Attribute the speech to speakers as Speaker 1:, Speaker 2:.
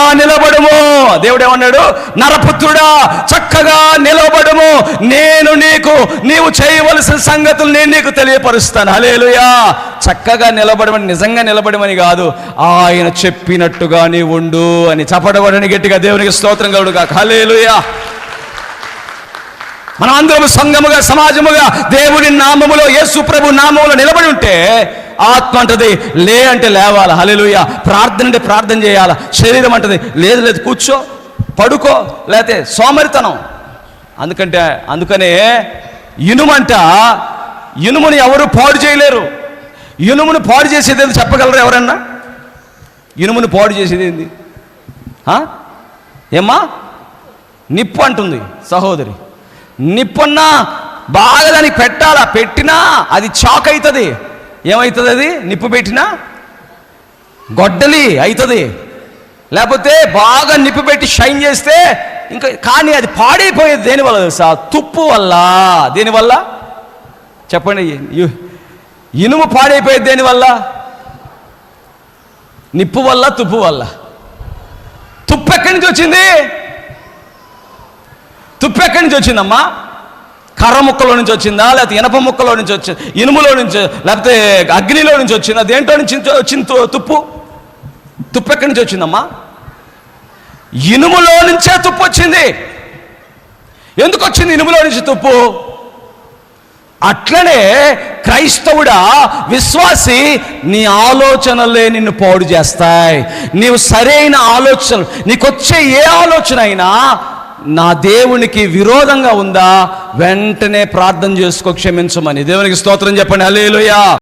Speaker 1: చక్కగా నిలబడుము. దేవుడు ఏమన్నాడు నరపుత్రుడా చక్కగా నిలబడుము. నేను నీకు నీవు చేయవలసిన సంగతులు నేను నీకు తెలియపరుస్తాను. హలేలుయా చక్కగా నిలబడమని నిజంగా నిలబడమని కాదు. ఆయన చెప్పినట్టుగానే ఉండు అని చపడబడని గట్టిగా. దేవునికి స్తోత్రం కలుడు కాక హలేలుయా మనం అందరం సంఘముగా సమాజముగా దేవుడి నామములో యేసు ప్రభు నామములో నిలబడి ఉంటే ఆత్మ అంటది లే అంటే లేవాలి హలెలుయ ప్రార్థన అంటే ప్రార్థన చేయాలి శరీరం అంటది లేదు లేదు కూర్చో పడుకో లేతే సోమరితనం. అందుకంటే అందుకనే ఇనుమంట ఇనుముని ఎవరు పాడు చేయలేరు. ఇనుమును పాడు చేసేది ఏంది చెప్పగలరు ఎవరన్నా? ఇనుమును పాడు చేసేది ఏంది? ఏమ్మా? నిప్పు అంటుంది సహోదరి. నిప్పున్న బాగా దానికి పెట్టాలా? పెట్టినా అది చాక్ అవుతుంది ఏమవుతుంది అది? నిప్పు పెట్టినా? గొడ్డలి అవుతుంది లేకపోతే బాగా నిప్పు పెట్టి షైన్ చేస్తే ఇంకా కానీ అది పాడైపోయేది దేనివల్ల తెలుసా? తుప్పు వల్ల. దేనివల్ల చెప్పండి. ఇనుము పాడైపోయేది దేనివల్ల నిప్పు వల్ల తుప్పు వల్ల. తుప్పు ఎక్కడి నుంచి వచ్చింది? తుప్పు ఎక్కడి నుంచి వచ్చిందమ్మా? కర్ర ముక్కలో నుంచి వచ్చిందా? లేకపోతే ఇనప ముక్కలో నుంచి వచ్చింది ఇనుములో నుంచి లేకపోతే అగ్నిలో నుంచి వచ్చిందా? దేంట్లో నుంచి వచ్చింది తు- తుప్పు? తుప్పు ఎక్కడి నుంచి వచ్చిందమ్మా? ఇనుములో నుంచే తుప్పు వచ్చింది. ఎందుకు వచ్చింది ఇనుములో నుంచి తుప్పు? అట్లనే క్రైస్తవుడా విశ్వాసి నీ ఆలోచనలే నిన్ను పాడు చేస్తాయి. నీవు సరైన ఆలోచనలు నీకొచ్చే ఏ ఆలోచన అయినా నా దేవునికి విరోధంగా ఉందా? వెంటనే ప్రార్థన చేసుకో క్షమించమని. దేవునికి స్తోత్రం చెప్పండి. అలేలుయా